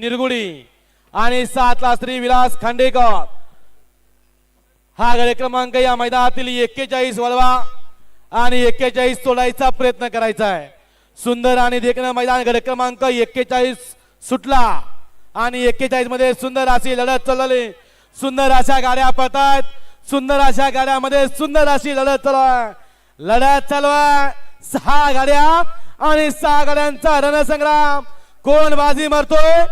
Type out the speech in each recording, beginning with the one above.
निरगुडी आणि सातला श्री विलास खांडेकर. हा गडे क्रमांक या मैदानातील एक्केचाळीस वळवा आणि एक्केचाळीस सोडायचा प्रयत्न करायचा आहे. सुंदर आणि देखणं मैदान गड क्रमांक एक्केचाळीस सुटला आणि एक्केचाळीसमध्ये सुंदर अशी लढत चालली. सुंदर अशा गाड्या पळतायत. सुंदर अशा गाड्यामध्ये सुंदर अशी लढत चालू आहे. लढत चालू आहे. सहा गाड्या आणि सहा गाड्यांचा रणसंग्राम. कोण बाजी मारतोय?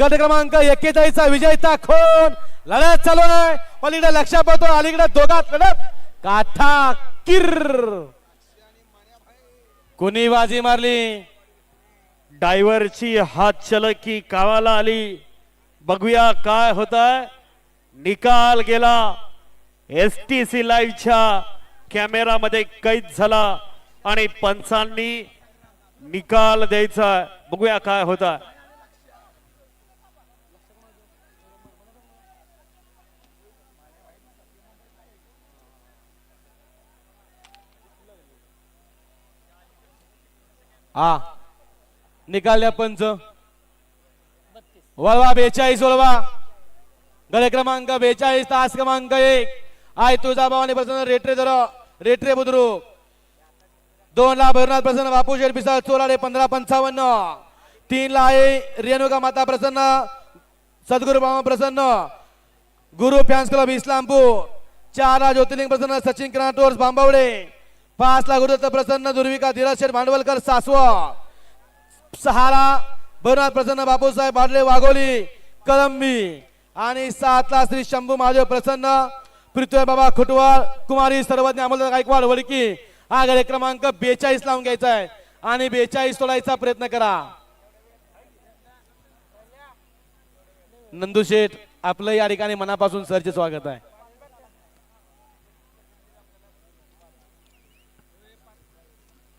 गट क्रमांक एक्केचाळीसचा चा विजयचा खोन लढत चालू आहे. पलीकडे लक्ष पडतो अलीकडे दोघात लढत. काठा किर. कोणी बाजी मारली? डायव्हरची हात चलकी कामाला आली. बघूया काय होत निकाल गेला. एस टी सी लाईव्हच्या कॅमेरामध्ये कैद झाला आणि पंचांनी निकाल द्यायचा. बघूया काय होत हा. निकाल पंच. वळवा बेचाळीस वळवा. गळे क्रमांक बेचाळीस तास क्रमांक एक. आय तुझा भावाने प्रसन्न रेटरे धर रेटरे बुद्रुक. दोन ला भैरनाथ प्रसन्न बापू शेठ पिसाळ चोराडे पंधरा पंचावन्न. तीन ला आहे रेणुका माता प्रसन्न सद्गुरु बाबा प्रसन्न. गुरु फॅन्स क्लब इस्लामपूर. चार ला ज्योतिर्लिंग प्रसन्न सचिन कराटोर्स बांबवडे. पाच ला गुरुदत्त प्रसन्न दुर्विका धीरशेठ भांडवलकर सासवा. सहाला भरनाथ प्रसन्न बापूसाहेब बाडले वाघोली कळंबी आणि सातला श्री शंभू महादेव प्रसन्न. पृथ्वी बाबा खुटवाळ कुमारी सर्वज्ञ अमोल गायकवाड वडकी. हा गडे क्रमांक बेचाळीस लावून घ्यायचा आहे. आणि बेचाळीस सोडायचा प्रयत्न करा. नंदू शेठ आपलं या ठिकाणी मनापासून सरचे स्वागत आहे.